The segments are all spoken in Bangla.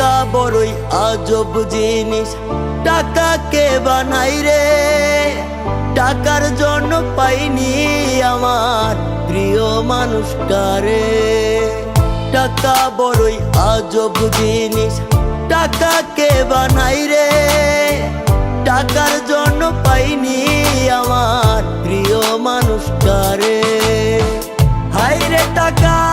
আজব জিনিস। টাকাকে বানাই রে? টাকার জন্য পাইনি আমার প্রিয় মানুষটারে টাকা বড়ই আজব জিনিস। টাকাকে বানাই রে? টাকার জন্য পাইনি আমার প্রিয় মানুষটারে হাই রে টাকা!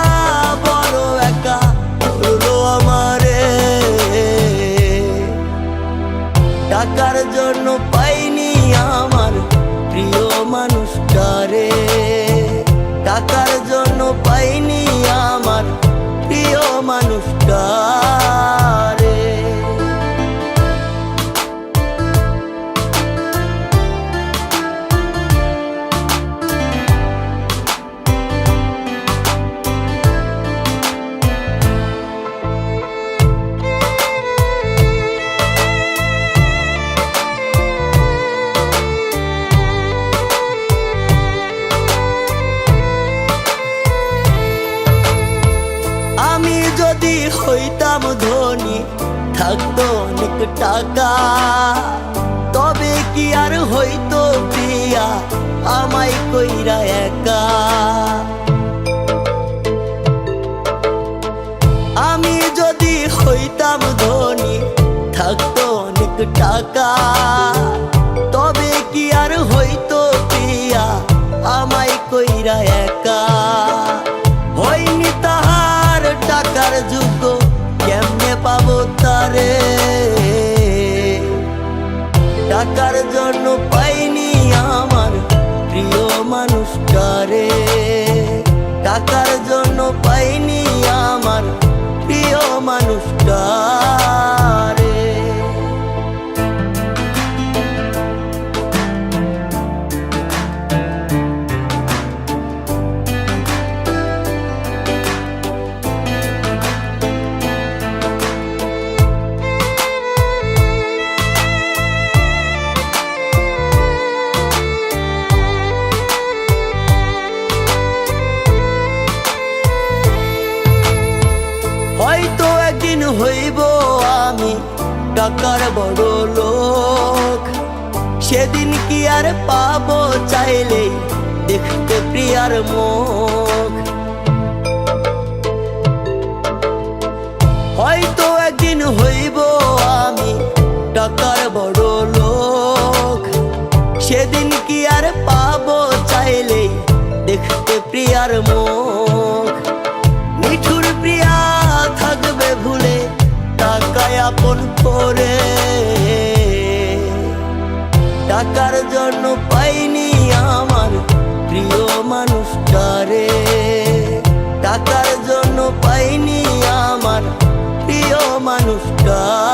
মানুষটারে হইতাম ধনী, থাকতো অনেক টাকা। তবে কি আর হইতো প্রিয়া আমায় কইরা একা। আমি যদি হইতাম ধনী, থাকতো অনেক টাকা। জন্য পাইনি আমার প্রিয় মানুষটারে? টাকার বড় লোক। সেদিন কি আর পাবো চাইলেই দেখতে প্রিয়ার মুখ। হয়তো একদিন হইব আমি টাকার বড় লোক। সেদিন কি আর পাবো চাইলেই দেখতে প্রিয়ার মুখ। করে টাকার জন্য পাইনি আমার প্রিয় মানুষটারে। টাকার জন্য পাইনি আমার প্রিয় মানুষটারে